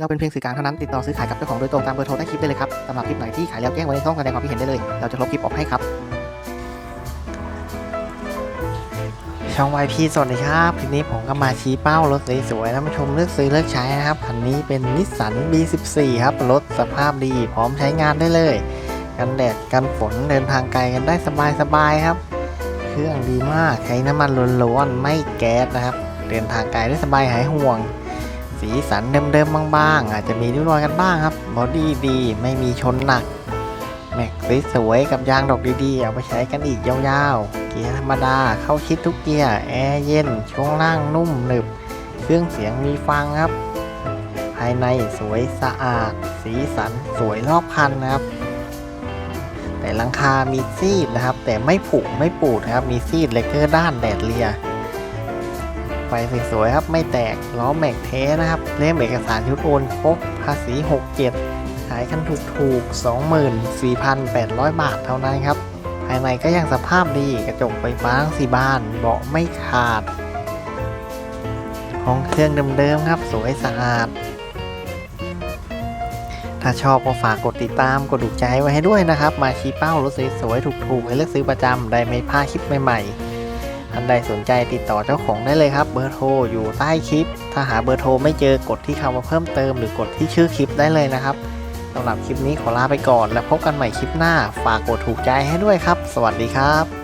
เราเป็นเพียงสื่อกลางเท่านั้นติดต่อซื้อขายกับเจ้าของโดยตรงตามเบอร์โทรใต้คลิปได้เลยครับสำหรับคลิปไหนที่ขายแล้วแจ้งไว้ในช่องแสดงความคิดเห็นได้เลย เราจะลบคลิปออกให้ครับ ช่อง YP สวัสดีครับคลิปนี้ผมก็มาชี้เป้ารถสวยๆท่านผู้ชมเลือกซื้อเลือกใช้นะครับคันนี้เป็นนิสสัน B14 ครับรถสภาพดีพร้อมใช้งานได้เลย กันแดดกันฝนเดินทางไกลกันได้สบายๆครับเครื่องดีมากใช้น้ำมันล้วนๆไม่แก๊สนะครับ เดินทางไกลได้สบายหายห่วง สีสันเดิมๆบางๆ อาจจะมีริ้วรอยกันบ้างครับบอดี้ดีไม่มีชนหนัก แม็กสวยกับยางดอกดีๆ เอาไปใช้กันอีกยาวๆ เกียร์ธรรมดาเข้าชิดทุกเกียร์แอร์เย็นช่วงล่างนุ่มหนึบ เครื่องเสียงมีฟังครับ ภายในสวยสะอาด สีสันสวยรอบคันนะครับ แต่หลังคามีซีดนะครับ แต่ไม่ผุไม่ปูดนะครับมีซีดเลกเกอร์ด้านแดดเลีย ไฟสวยๆครับ ไม่แตกล้อแม็กเทสนะครับเล่มเอกสารชุดโอนครบภาษี 67 ขายกันถูกๆ24,800 บาทเท่านั้นครับ ภายในก็ยังสภาพดีกระจกไฟฟ้างสี่บาน เบาะไม่ขาด ห้องเครื่องเดิมๆครับ สวยสะอาด ถ้าชอบก็ฝากกดติดตามกดถูกใจไว้ให้ด้วยนะครับ มาชี้เป้ารถสวยๆถูกๆให้เลือกซื้อประจำได้ไม่พลาดคลิปใหม่ๆ ท่านใดสนใจติดต่อเจ้าของได้เลยครับ เบอร์โทรอยู่ใต้คลิป ถ้าหาเบอร์โทรไม่เจอกดที่คำว่าเพิ่มเติมหรือกดที่ชื่อคลิปได้เลยนะครับสำหรับคลิปนี้ขอลาไปก่อน แล้วพบกันใหม่คลิปหน้า ฝากกดถูกใจให้ด้วยครับ สวัสดีครับ